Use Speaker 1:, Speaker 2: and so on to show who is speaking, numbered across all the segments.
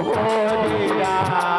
Speaker 1: Oh, dear.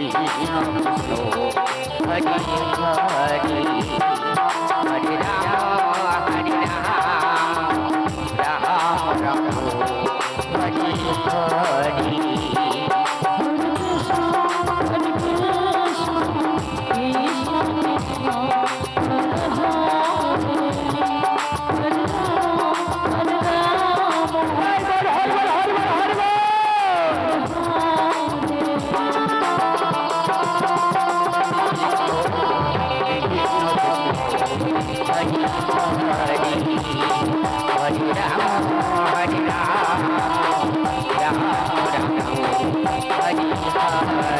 Speaker 1: I'm so I can't
Speaker 2: like it's